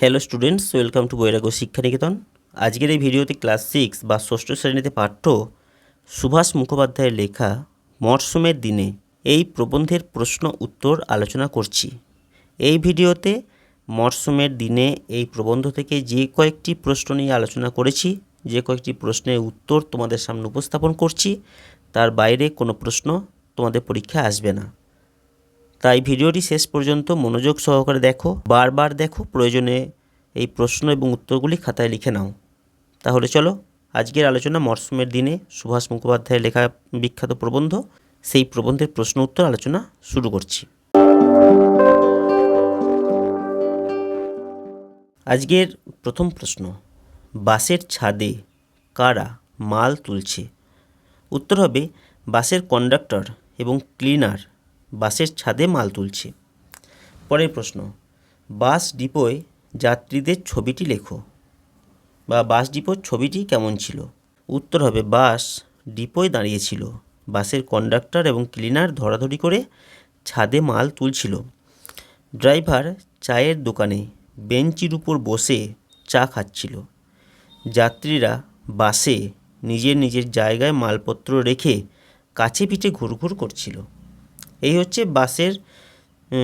Hello students welcome to বৈরাগ্য শিক্ষানিকেতন আজকের এই ভিডিওতে ক্লাস সিক্স বা ষষ্ঠ শ্রেণীতে পাঠ্য সুভাষ মুখোপাধ্যায়ের লেখা মরশুমের দিনে এই প্রবন্ধের প্রশ্ন উত্তর আলোচনা করছি এই ভিডিওতে মরশুমের দিনে এই প্রবন্ধ থেকে যে কয়েকটি প্রশ্ন নিয়ে আলোচনা করেছি যে কয়েকটি প্রশ্নের উত্তর তোমাদের সামনে উপস্থাপন করছি তার বাইরে কোনো প্রশ্ন তোমাদের পরীক্ষায় আসবে না তাই ভিডিওটি শেষ পর্যন্ত মনোযোগ সহকারে দেখো, বারবার দেখো, প্রয়োজনে এই প্রশ্ন এবং উত্তরগুলি খাতায় লিখে নাও। তাহলে চলো, আজকের আলোচনা মরশুমের দিনে সুভাষ মুখোপাধ্যায়ের লেখা বিখ্যাত প্রবন্ধ, সেই প্রবন্ধের প্রশ্ন উত্তর আলোচনা শুরু করছি। আজকের প্রথম প্রশ্ন, বাসের ছাদে কারা মাল তুলছে? উত্তর হবে, বাসের কন্ডাক্টর এবং ক্লিনার। বাসের ছাদে মাল তুলছে। পরের প্রশ্ন, বাস ডিপোয় যাত্রীদের ছবিটি লেখো। বা বাস ডিপোর ছবিটি কেমন ছিল? উত্তর হবে, বাস ডিপোয় দাঁড়িয়েছিল। বাসের কন্ডাক্টর এবং ক্লিনার ধরাধরি করে ছাদে মাল তুলছিল। ড্রাইভার চায়ের দোকানে বেঞ্চির উপর বসে চা খাচ্ছিল। যাত্রীরা বাসে নিজের নিজের জায়গায় মালপত্র রেখে কাছে পিঠে ঘুরঘুর করছিল। এই হচ্ছে বাসের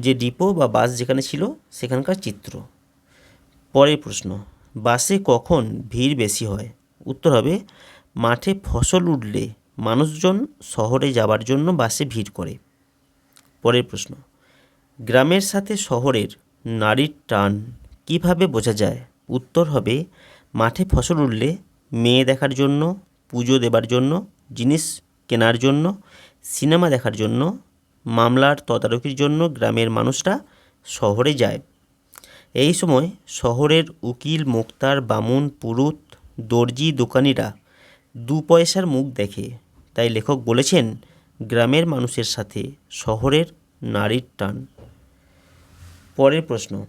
যে ডিপো বা বাস যেখানে ছিল, সেখানকার চিত্র। পরের প্রশ্ন, বাসে কখন ভিড় বেশি হয়? উত্তর হবে, মাঠে ফসল উঠলে মানুষজন শহরে যাবার জন্য বাসে ভিড় করে। পরের প্রশ্ন, গ্রামের সাথে শহরের নারীর টান কীভাবে বোঝা যায়? উত্তর হবে, মাঠে ফসল উঠলে মেয়ে দেখার জন্য, পুজো দেবার জন্য, জিনিস কেনার জন্য, সিনেমা দেখার জন্য মামলার তদারকির জন্য গ্রামের মানুষরা শহরে যায়। এই সময় শহরের উকিল, মোক্তার, বামুন, পুরুত, দর্জি দোকানিরা দু পয়সার মুখ দেখে। তাই লেখক বলেছেন, গ্রামের মানুষের সাথে শহরের নারীর টান। পরের প্রশ্ন,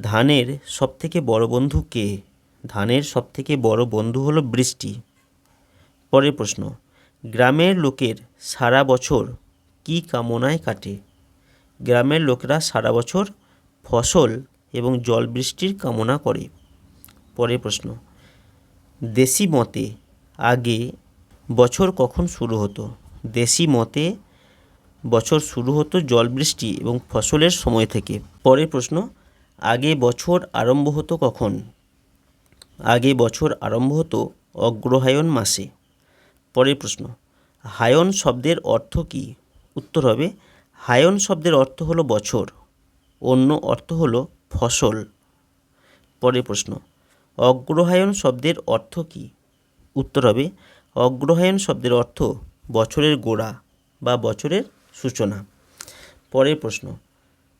ধানের সবথেকে বড় বন্ধু কে? ধানের সবথেকে বড় বন্ধু হলো বৃষ্টি। পরের প্রশ্ন, গ্রামের লোকের সারা বছর কি কামনায় কাটে? গ্রামের লোকেরা সারা বছর ফসল এবং জল বৃষ্টির কামনা করে। পরের প্রশ্ন, দেশি মতে আগে বছর কখন শুরু হতো? দেশি মতে বছর শুরু হতো জল বৃষ্টি এবং ফসলের সময় থেকে। পরের প্রশ্ন, আগে বছর আরম্ভ হতো কখন? আগে বছর আরম্ভ হতো অগ্রহায়ণ মাসে। পরের প্রশ্ন হায়ন শব্দের অর্থ কী? উত্তর হবে, হায়ন শব্দের অর্থ হলো বছর, অন্য অর্থ হলো ফসল। পরের প্রশ্ন, অগ্রহায়ণ শব্দের অর্থ কী? উত্তর হবে, অগ্রহায়ণ শব্দের অর্থ বছরের গোড়া বা বছরের সূচনা। পরের প্রশ্ন,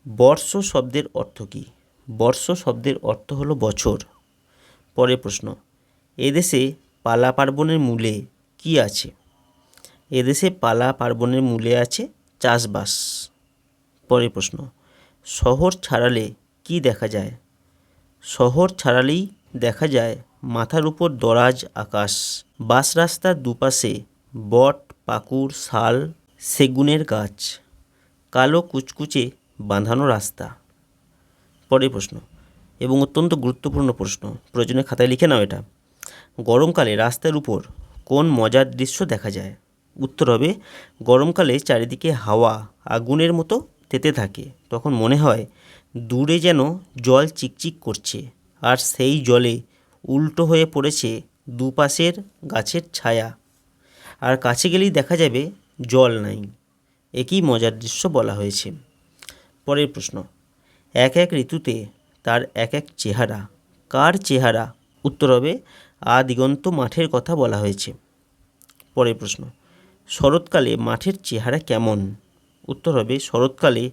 বর্ষ শব্দের অর্থ কী? বর্ষ শব্দের অর্থ হলো বছর। পরের প্রশ্ন, এদেশে পালা পার্বণের মূলে কি আছে? এদেশে পালা পার্বণের মূলে আছে চাষবাস। পরের প্রশ্ন, শহর ছাড়ালে কি দেখা যায়? শহর ছাড়ালেই দেখা যায় মাথার উপর দরাজ আকাশ, বাস রাস্তার দুপাশে বট, পাকুড়, শাল, সেগুনের গাছ, কালো কুচকুচে বাঁধানো রাস্তা। পরের প্রশ্ন, এবং অত্যন্ত গুরুত্বপূর্ণ প্রশ্ন, প্রয়োজনে খাতায় লিখে নাও এটা। গরমকালে রাস্তার উপর কোন মজার দৃশ্য দেখা যায়? উত্তর হবে, গরমকালে চারিদিকে হাওয়া, আগুনের মতো তেতে থাকে। তখন মনে হয়, দূরে যেন জল চিকচিক করছে, আর সেই জলে উল্টো হয়ে পড়েছে দুপাশের গাছের ছায়া। আর কাছে গেলেই দেখা যাবে, জল নাই। একই মজার দৃশ্য বলা হয়েছে। পরের প্রশ্ন, এক এক ঋতুতে তার এক এক চেহারা, কার চেহারা? উত্তর হবে আ দিগন্ত মাঠের কথা বলা হয়েছে। পরের প্রশ্ন শরৎকালে মাঠের চেহারা কেমন? উত্তর হবে, শরৎকালে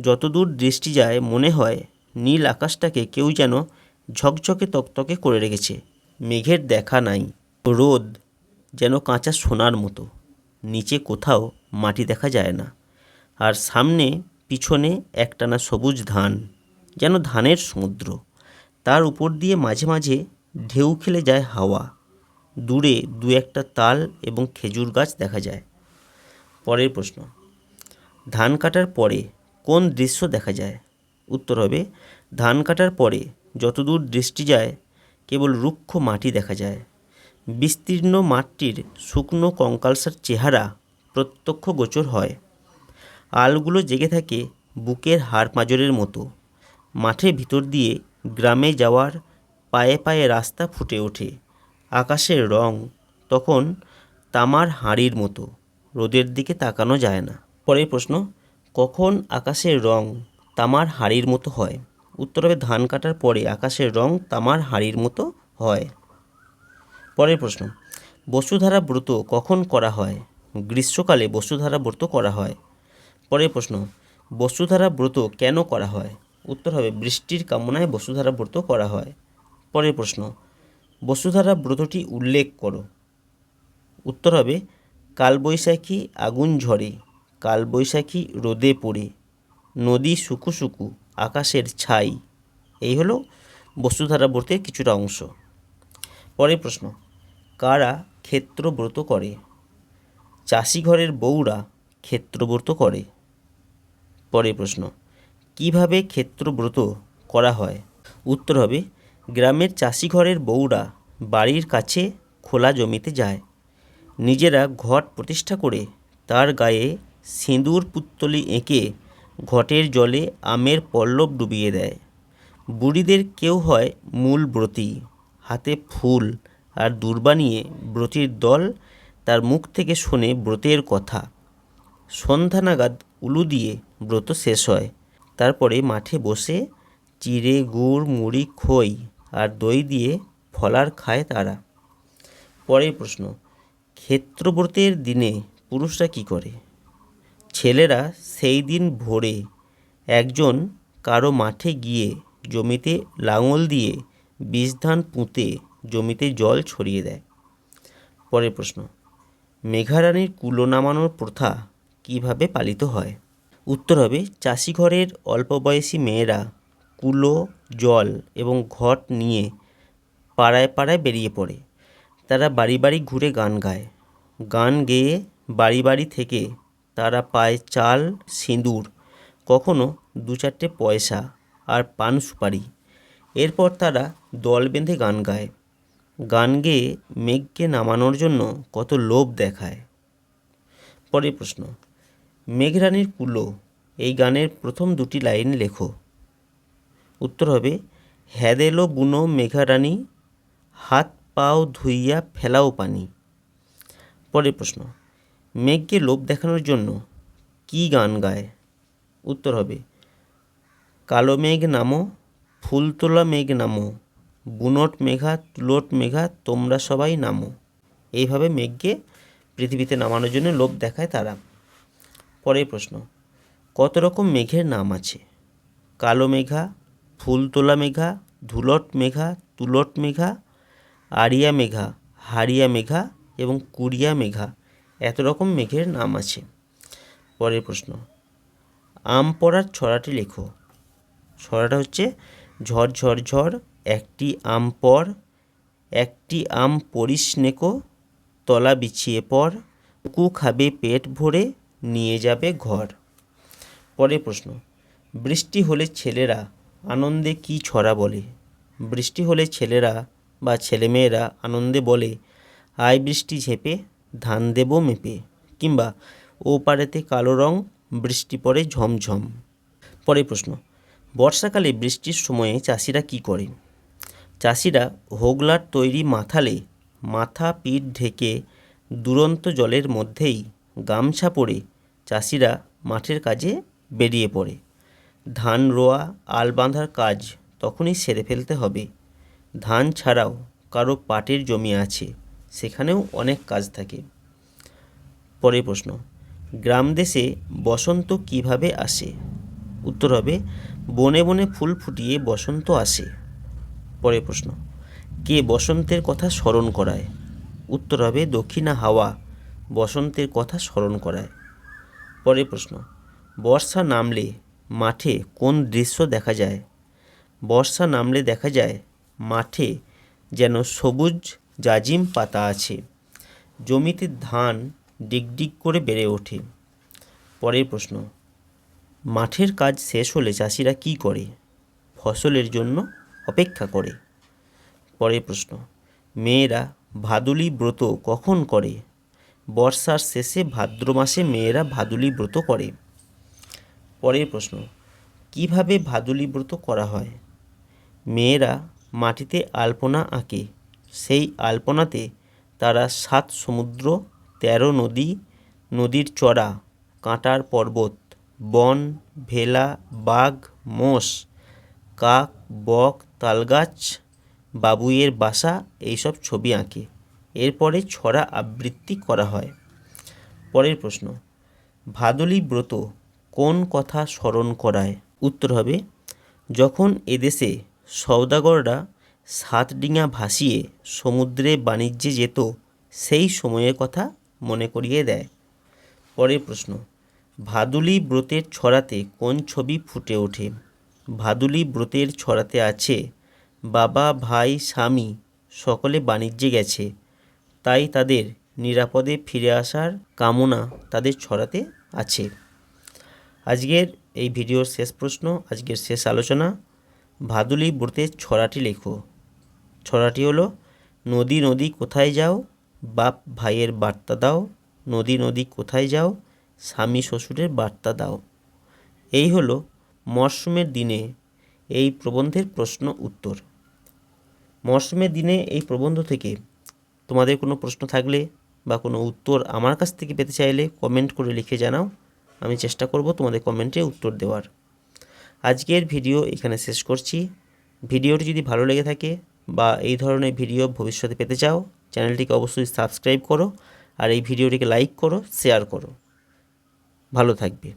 যতদূর দৃষ্টি যায় মনে হয় নীল আকাশটাকে কেউ যেন ঝকঝকে তকতকে করে রেখেছে। মেঘের দেখা নাই, রোদ যেন কাঁচা সোনার মতো। নিচে কোথাও মাটি দেখা যায় না। আর সামনে, পিছনে একটানা সবুজ ধান, যেন ধানের সমুদ্র। তার উপর দিয়ে মাঝে মাঝে ঢেউ খেলে যায় হাওয়া। দূরে দু একটা তাল এবং খেজুর গাছ দেখা যায়। পরের প্রশ্ন, ধান কাটার পরে কোন দৃশ্য দেখা যায়? উত্তর হবে, ধান কাটার পরে যতদূর দৃষ্টি যায়, কেবল রুক্ষ মাটি দেখা যায়। বিস্তীর্ণ মাঠটির শুকনো কঙ্কালসার চেহারা প্রত্যক্ষ গোচর হয়। আলগুলো জেগে থাকে বুকের হাড় পাঁজরের মতো। মাঠের ভিতর দিয়ে গ্রামে যাওয়ার পায়ে পায়ে রাস্তা ফুটে ওঠে। আকাশের রং তখন তামার হাঁড়ির মতো। রোদের দিকে তাকানো যায় না। পরের প্রশ্ন, কখন আকাশের রং তামার হাঁড়ির মতো হয়? উত্তর হবে, ধান কাটার পরে আকাশের রং তামার হাঁড়ির মতো হয়। পরের প্রশ্ন, বসুধারা ব্রত কখন করা হয়? গ্রীষ্মকালে বসুধারা ব্রত করা হয়। পরের প্রশ্ন, বসুধারা ব্রত কেন করা হয়? উত্তর হবে, বৃষ্টির কামনায় বসুধারা ব্রত করা হয়। পরের প্রশ্ন বসুধারা ব্রতটি উল্লেখ করো। উত্তর হবে, কালবৈশাখী আগুন ঝরে, কালবৈশাখী রোদে পড়ে, নদী শুকু শুকু, আকাশের ছাই। এই হলো বসুধারা ব্রতের কিছুটা অংশ। পরের প্রশ্ন, কারা ক্ষেত্রব্রত করে? চাষি ঘরের বউরা ক্ষেত্রব্রত করে? পরের প্রশ্ন, কীভাবে ক্ষেত্রব্রত করা হয়? উত্তর হবে, গ্রামের চাষি ঘরের বউরা বাড়ির কাছে খোলা জমিতে যায়। নিজেরা ঘট প্রতিষ্ঠা করে তার গায়ে সিঁদুর পুত্তলি এঁকে ঘটের জলে আমের পল্লব ডুবিয়ে দেয়। বুড়িদের কেউ হয় মূল ব্রতী। হাতে ফুল আর দূর্বা নিয়ে ব্রতীর দল তার মুখ থেকে শোনে ব্রতের কথা। সন্ধ্যা নাগাদ উলু দিয়ে ব্রত শেষ হয়। তারপরে মাঠে বসে চিড়ে, গুড়, মুড়ি, খই আর দই দিয়ে ফলার খায় তারা। পরের প্রশ্ন, ক্ষেত্রব্রতের দিনে পুরুষরা কী করে? ছেলেরা সেই দিন ভোরে একজন কারও মাঠে গিয়ে জমিতে লাঙল দিয়ে বীজ ধান পুঁতে জমিতে জল ছড়িয়ে দেয়। পরের প্রশ্ন, মেঘারানীর কুলো নামানোর প্রথা কীভাবে পালিত হয়? উত্তর হবে চাষি ঘরের অল্প বয়সী মেয়েরা কুলো, জল এবং ঘট নিয়ে পাড়ায় পাড়ায় বেরিয়ে পড়ে। তারা বাড়ি বাড়ি ঘুরে গান গায়। গান গেয়ে বাড়ি বাড়ি থেকে তারা পায় চাল, সিঁদুর, কখনো দু চারটে পয়সা আর পান সুপারি। এরপর তারা দল বেঁধে গান গায়। গান গেয়ে মেঘকে নামানোর জন্য কত লোভ দেখায়। পরের প্রশ্ন, মেঘরানীর কুলো এই গানের প্রথম দুটি লাইন লেখো। উত্তর হবে, হ্যাদেলো বুনো মেঘারানী হাত পাও ধুইয়া ফেলাও পানি। পরের প্রশ্ন, মেঘকে লোভ দেখানোর জন্য কি গান গায়? উত্তর হবে, কালো মেঘ নামো ফুল তোলা মেঘ নামো, বুনট মেঘা, তুলট মেঘা, তোমরা সবাই নামো। এইভাবে মেঘকে পৃথিবীতে নামানোর জন্য লোভ দেখায় তারা। পরের প্রশ্ন, কত রকম মেঘের নাম আছে? কালো মেঘা ফুল তোলা মেঘা, ধুলট মেঘা, তুলট মেঘা আরিয়া মেঘা, হারিয়া মেঘা এবং কুরিয়া মেঘা এত রকম মেঘের নাম আছে। পরের প্রশ্ন, আম পড়ার ছড়াটি লেখো। ছড়াটা হচ্ছে, ঝড় ঝড় ঝড়, একটি আম পর, একটি আম পরিস নেকো, তলা বিছিয়ে পর, কু খাবে পেট ভরে, নিয়ে যাবে ঘর। পরের প্রশ্ন, বৃষ্টি হলে ছেলেরা আনন্দে কি ছড়া বলে? বৃষ্টি হলে ছেলেরা বা ছেলেমেয়েরা আনন্দে বলে, আয় বৃষ্টি ঝেপে, ধান দেব মেপে। কিংবা, ও পারেতে কালো রং, বৃষ্টি পড়ে ঝমঝম। পরে প্রশ্ন, বর্ষাকালে বৃষ্টির সময়ে চাষিরা কি করে চাষিরা হোগলার তৈরি মাথালে মাথা পিঠ ঢেকে দুরন্ত জলের মধ্যেই গামছা পরে চাষিরা মাঠের কাজে বেরিয়ে পড়ে। ধান, রোয়া, আল বাঁধার কাজ তখনই সেরে ফেলতে হবে। ধান ছাড়াও কারও পাটের জমি আছে, সেখানেও অনেক কাজ থাকে। পরের প্রশ্ন, গ্রাম দেশে বসন্ত কীভাবে আসে? উত্তর হবে, বনে বনে ফুল ফুটিয়ে বসন্ত আসে। পরের প্রশ্ন, কে বসন্তের কথা স্মরণ করায়? উত্তর হবে, দক্ষিণা হাওয়া বসন্তের কথা স্মরণ করায়। পরের প্রশ্ন, বর্ষা নামলে মাঠে কোন দৃশ্য দেখা যায়? বর্ষা নামলে দেখা যায় মাঠে যেন সবুজ জাজিম পাতা আছে। জমিতে ধান ডিগডিগ করে বেড়ে ওঠে। পরের প্রশ্ন, মাঠের কাজ শেষ হলে চাষিরা কী করে? ফসলের জন্য অপেক্ষা করে। পরের প্রশ্ন, মেয়েরা ভাদুলি ব্রত কখন করে? বর্ষার শেষে ভাদ্র মাসে মেয়েরা ভাদুলি ব্রত করে। পরের প্রশ্ন, কীভাবে ভাদুলি ব্রত করা হয়? মেয়েরা মাটিতে আলপনা আঁকে। সেই আলপনাতে তারা সাত সমুদ্র, তেরো নদী, নদীর চড়া, কাঁটার পর্বত, বন, ভেলা, বাঘ, মোষ, কাক, বক, তালগাছ, বাবুইয়ের বাসা এইসব ছবি আঁকে। এরপরে ছড়া আবৃত্তি করা হয়। পরের প্রশ্ন, ভাদলি ব্রত কোন কথা স্মরণ করায়? উত্তর হবে, যখন এদেশে সওদাগররা সাত ডিঙা ভাসিয়ে সমুদ্রে বাণিজ্যে যেত, সেই সময়ের কথা মনে করিয়ে দেয়। পরের প্রশ্ন, ভাদুলি ব্রতের ছড়াতে কোন ছবি ফুটে ওঠে? ভাদুলি ব্রতের ছড়াতে আছে, বাবা, ভাই, স্বামী, সকলে বাণিজ্যে গেছে, তাই তাদের নিরাপদে ফিরে আসার কামনা তাদের ছড়াতে আছে। আজকের এই ভিডিওর শেষ প্রশ্ন, আজকের শেষ আলোচনা ভাদুলি ব্রতের ছড়াটি লেখো। ছড়াটি হলো, নদী নদী কোথায় যাও? বাপ ভাইয়ের বার্তা দাও। নদী নদী কোথায় যাও? স্বামী, শ্বশুরের বার্তা দাও। এই হলো মরশুমের দিনে এই প্রবন্ধের প্রশ্ন উত্তর। মরশুমের দিনে এই প্রবন্ধ থেকে তোমাদের কোনো প্রশ্ন থাকলে বা কোনো উত্তর আমার কাছ থেকে পেতে চাইলে কমেন্ট করে লিখে জানাও। আমি চেষ্টা করব তোমাদের কমেন্টে উত্তর দেওয়ার। আজকের ভিডিও এখানে শেষ করছি। ভিডিওটি যদি ভালো লেগে থাকে বা এই ধরনের ভিডিও ভবিষ্যতে পেতে চাও, চ্যানেলটিকে অবশ্যই সাবস্ক্রাইব করো আর এই ভিডিওটিকে লাইক করো, শেয়ার করো। ভালো থাকবে।